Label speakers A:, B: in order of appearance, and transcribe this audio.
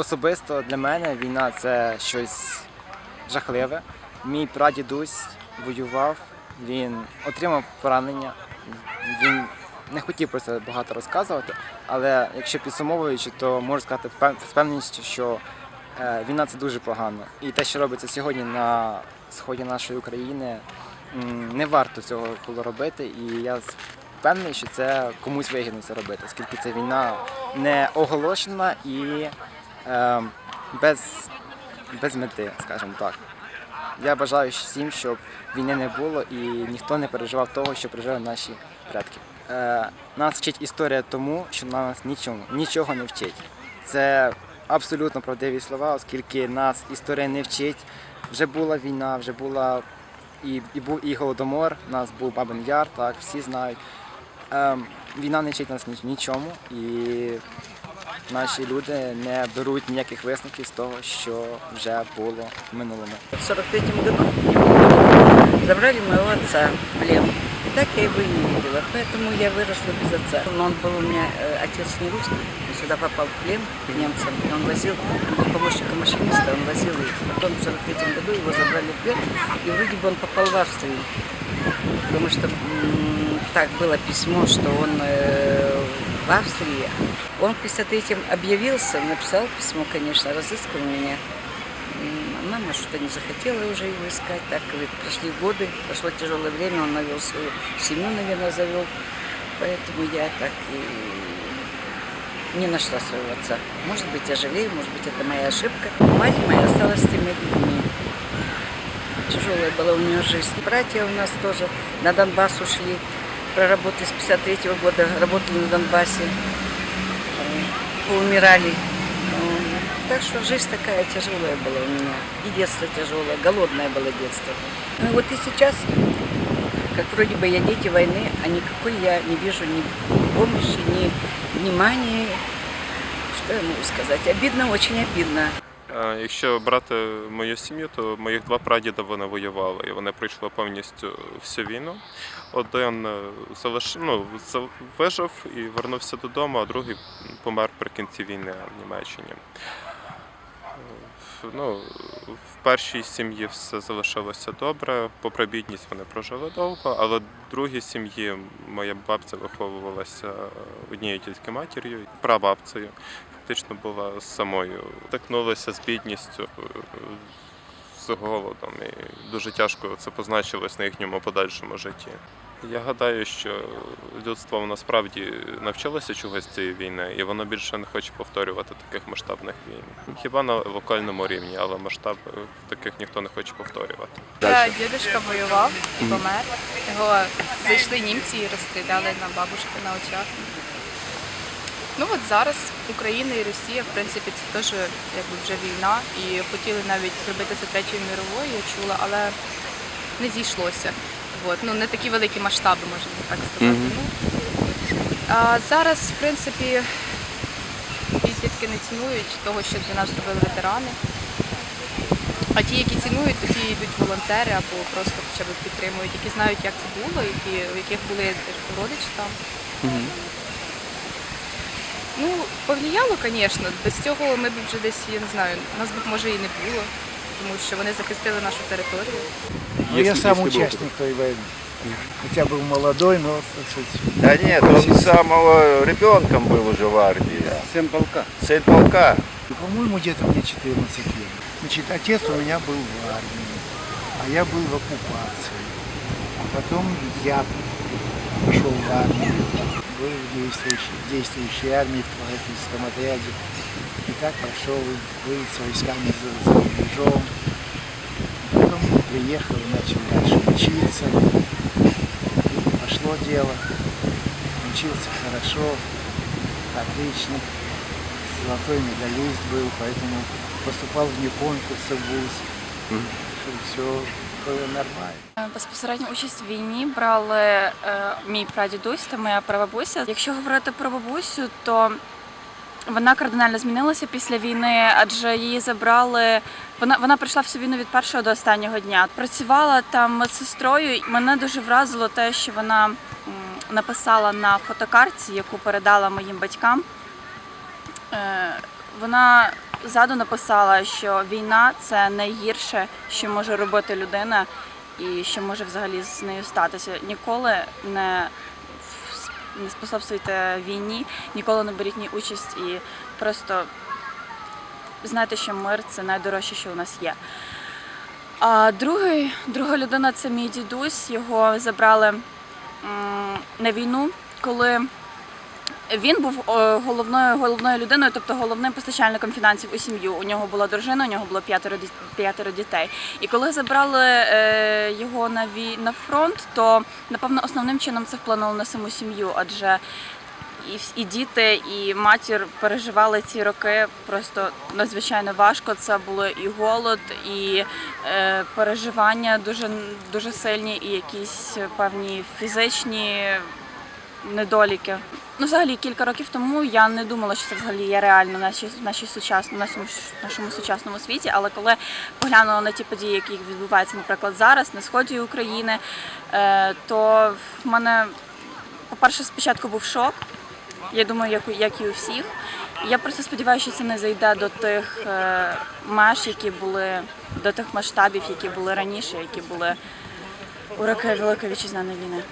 A: Особисто для мене війна це щось жахливе. Мій прадідусь воював, він отримав поранення. Він не хотів про це багато розказувати, але якщо підсумовуючи, то можу сказати з впевненістю, що е, війна це дуже погано. І те, що робиться сьогодні на сході нашої України, не варто цього було робити. І я впевнений, що це комусь вигідно це робити, оскільки ця війна не оголошена і без, без мети, скажімо так. Я бажаю всім, щоб війни не було і ніхто не переживав того, що пережили наші предки. Е, нас вчить історія тому, що нас нічому, нічого не вчить. Це абсолютно правдиві слова, оскільки нас історія не вчить. Вже була війна, вже була і, і був і голодомор, у нас був Бабин Яр, так, всі знають. Ем, війна не вчить нас нічому, і наші люди не беруть ніяких висновків з того, що вже було в минулому.
B: В 43 году забрали моего отца в плен. И так я его и не видела, поэтому я выросла без отца. Но он был у меня, э, отец не русский, он сюда попал в плен к немцам. И он возил, он был помощником машиниста, он возил их. Потом в 43 году его забрали в плен, и вроде бы он попал в Австрию. Потому что м, так было письмо, что он э, в Австрии. Он в 53-м объявился, написал письмо, конечно, разыскал меня. Мама что-то не захотела уже его искать. Так и прошли годы, прошло тяжелое время, он навел свою семью, наверное, завел. Поэтому я так и не нашла своего отца. Может быть, я жалею, может быть, это моя ошибка. Мать моя осталась с тремя детьми. Тяжелая была у нее жизнь. Братья у нас тоже на Донбасс ушли. Проработали с 53 года, работали на Донбассе. Поумирали. Так что жизнь такая тяжелая была у меня. И детство тяжелое, голодное было детство. Ну вот и сейчас, как вроде бы я дети войны, а никакой я не вижу ни помощи, ни внимания. Что я могу сказать? Обидно, очень обидно.
C: Е, Якщо брати мою сім'ю, то моїх два прадіда вони воювали, і вони пройшли повністю всю війну. Один е, залиш... ну, вижив і вернувся додому, а другий помер при кінці війни в Німеччині. Е, Ну, в першій сім'ї все залишилося добре, попри бідність вони прожили довго, але в другій сім'ї моя бабця виховувалася однією тільки матір'ю, прабабцею фактично була самою. Стикнулися з бідністю, е, з голодом, і дуже тяжко це позначилось на їхньому подальшому житті. Я гадаю, що людство насправді навчилося чогось цієї війни, і воно більше не хоче повторювати таких масштабних війн. Хіба на локальному рівні, але масштаб е, таких ніхто не хоче повторювати.
D: Та дідусь воював і помер. Його зайшли німці і розстріляли на бабушку на очах. Ну от зараз Україна і Росія, в принципі, це теж якби вже війна. І хотіли навіть зробити це третьою мировою, я чула, але не зійшлося. От. Ну, не такі великі масштаби, можна так сказати. Ну, а зараз, в принципі, підлітки не цінують того, що для нас зробили ветерани. А ті, які цінують, то ті йдуть волонтери або просто хоча б підтримують, які знають, як це було, які, в яких були родичі там. Ну, повлияло, звісно. Без цього ми б вже десь, я не знаю, нас б може і не було, тому що вони захистили нашу територію.
E: Ну, я сам участник той войны. Хотя был молодой, но, так сказать,
F: Да нет, он с самого ребенком был уже в армии.
E: сын полка.
F: Сын полка.
E: По-моему, где-то мне 14 лет. Значит, отец у меня был в армии, а я был в оккупации. А потом я пошел в армию, Был в действующей, действующей армии в Творожинском отряде. И так прошел, был с войсками за, за рубежом. Потом приехал и начал дальше учиться. И пошло дело. Учился хорошо, отличник, золотой медалист был, поэтому поступал вне конкурса в ВУЗ. Все было нормально.
G: Безпосередньо участь в війні брали е, мій прадідусь та моя прабабуся. Якщо говорити про бабусю, то вона кардинально змінилася після війни, адже її забрали. Вона вона пройшла всю війну від першого до останнього дня. Працювала там медсестрою. і Мене дуже вразило те, що вона написала на фотокартці, яку передала моїм батькам. Е, Вона ззаду написала, що війна це найгірше, що може робити людина, і що може взагалі з нею статися. Ніколи не не способствуйте війні, ніколи не беріть в ній участь і просто знайте, що мир це найдорожче, що у нас є. А другий, друга людина це мій дідусь. Його забрали на війну, коли він був е, головною головною людиною, тобто головним постачальником фінансів у сім'ю. У нього була дружина, у нього було п'ятеро п'ятеро дітей. І коли забрали е, його на вій на фронт, то напевно основним чином це вплинуло на саму сім'ю, адже і, і діти, і матір переживали ці роки просто надзвичайно важко. Це було і голод, і е, переживання дуже дуже сильні, і якісь певні фізичні недоліки. Ну, взагалі, кілька років тому я не думала, що це взагалі є реально в нашій, в нашій сучасному, нашому, нашому сучасному світі. Але коли поглянула на ті події, які відбуваються, наприклад, зараз на сході України, е, то в мене, по-перше, спочатку був шок. Я думаю, як, як і у всіх. Я просто сподіваюся, що це не зайде до тих е, меж, які були, до тих масштабів, які були раніше, які були у роки Великої вітчизняної війни.